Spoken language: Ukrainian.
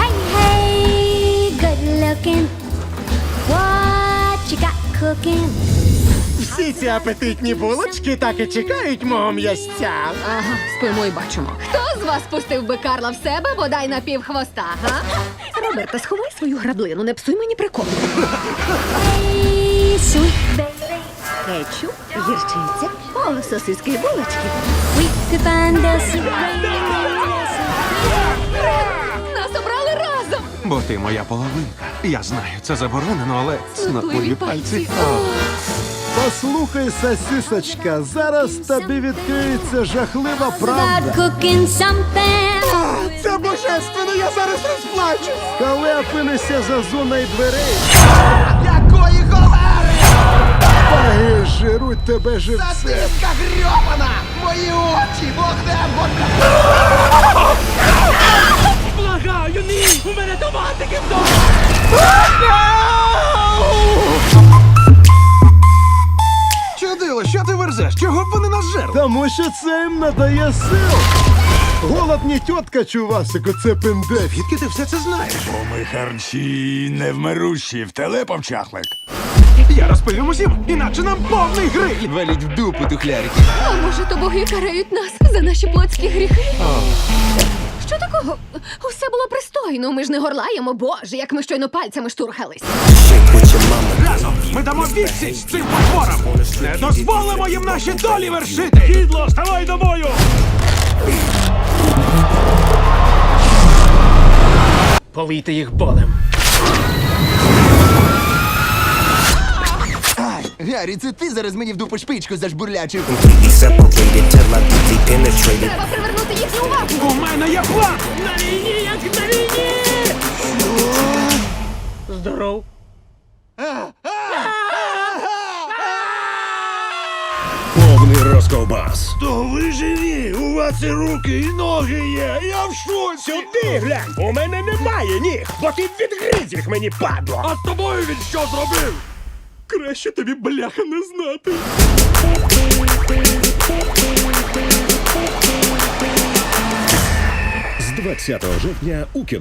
Hey, hey, good looking. What you got cooking? Всі ці апетитні булочки так і чекають мого м'ясця. Ага, спимо і бачимо. Хто з вас пустив би Карла в себе, бодай на пів хвоста, га? Роберта, сховай свою граблину, не псуй мені прикол. Hey, sweet baby. Кетчуп, гірчиця, о, сосиски і булочки. Нас обрали разом! Бо ти моя половинка. Я знаю, це заборонено, але на твої пальці. Послухай, сосисочка, зараз тобі відкриється жахлива правда. cooking something. Це божественно, я зараз розплачу. Коли опинишся за зоною дверей, Якої холери? Баги жируть тебе живцем. Сосиска грьобана! Мої очі, вогнем горка! Благаю, ні! У мене томатики вдома! Чудило, що ти верзеш? Чого б вони нас жерли? Тому що це їм надає сил. Голодні тітка, чувасику, це пиндець. Звідки ти все це знаєш? Ми харчі невмирущі, в телепом чахлик. Я розповім усім, інакше нам повний гриль. Валіть в дупу тухлярики. А може, то боги карають нас за наші плотські гріхи? Що такого? Усе було пристойно. Ми ж не горлаємо, боже, як ми щойно пальцями штурхались. Разом ми дамо відсіч цим потворам. Не дозволимо їм наші долі вершити. Кідло, ставай до бою! Полийте їх болем. Гаррі, це ти зараз мені в дупу шпичку зажбурлячив. Треба привернути їхню увагу. У мене є план! На війні, як на війні! Здоров. Повний розковбас. То ви живі, у вас і руки, і ноги є. Я в шоці. Сюди глянь! У мене немає ніг, бо ти відгриз їх мені, падло! А з тобою він що зробив? Краще тобі бляха не знати. З 20 жовтня у кіно.